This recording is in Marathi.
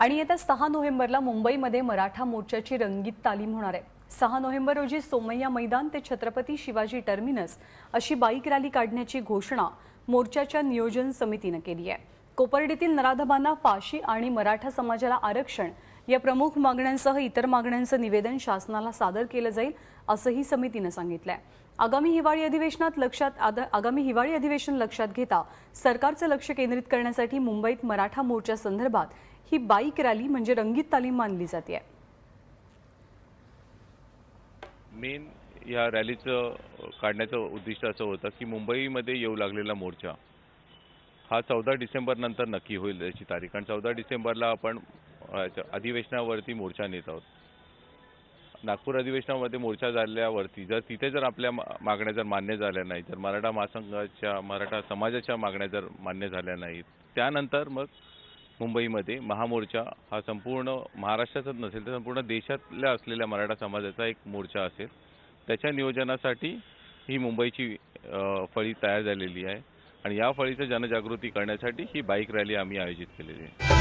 आणि येत्या सहा नोव्हेंबरला मुंबईमध्ये मराठा मोर्चाची रंगीत तालीम होणार आहे. सहा नोव्हेंबर रोजी सोमय्या मैदान ते छत्रपती शिवाजी टर्मिनस अशी बाईक रॅली काढण्याची घोषणा मोर्चाच्या नियोजन समितीनं केली आहे. कोपर्डीतील नराधमांना फाशी आणि मराठा समाजाला आरक्षण या प्रमुख मागण्यांसह इतर मागण्यांचं निवेदन शासनाला सादर केलं जाईल असंही समितीनं सांगितलं आहे आगामी हिवाळी अधिवेशनात लक्षात आद- आगामी हिवाळी अधिवेशन लक्षात घेता सरकारचं लक्ष केंद्रित करण्यासाठी मुंबईत मराठा मोर्चा संदर्भात ही बाईक रॅली म्हणजे रंगीत तालीम मानली जाते मेन या रॅलीचं काढण्याचं उद्दिष्ट असं होतं की मुंबईमध्ये येऊ लागलेला मोर्चा हा चौदा डिसेंबर नंतर नक्की होईल याची तारीख. आणि चौदा डिसेंबरला आपण याच्या अधिवेशनावरती मोर्चा नेत आहोत. नागपूर अधिवेशनामध्ये मोर्चा झाल्यावरती जर तिथे जर आपल्या मागण्या जर मान्य झाल्या नाही जर मराठा महासंघाच्या मराठा समाजाच्या मागण्या जर मान्य झाल्या नाहीत त्यानंतर मग मुंबईमध्ये महामोर्चा हा संपूर्ण महाराष्ट्राचाच नसेल तर संपूर्ण देशातल्या असलेल्या मराठा समाजाचा एक मोर्चा असेल. त्याच्या नियोजनासाठी ही मुंबईची फळी तयार झालेली आहे. आणि या फळीचं जनजागृती करण्यासाठी ही बाईक रॅली आम्ही आयोजित केलेली आहे.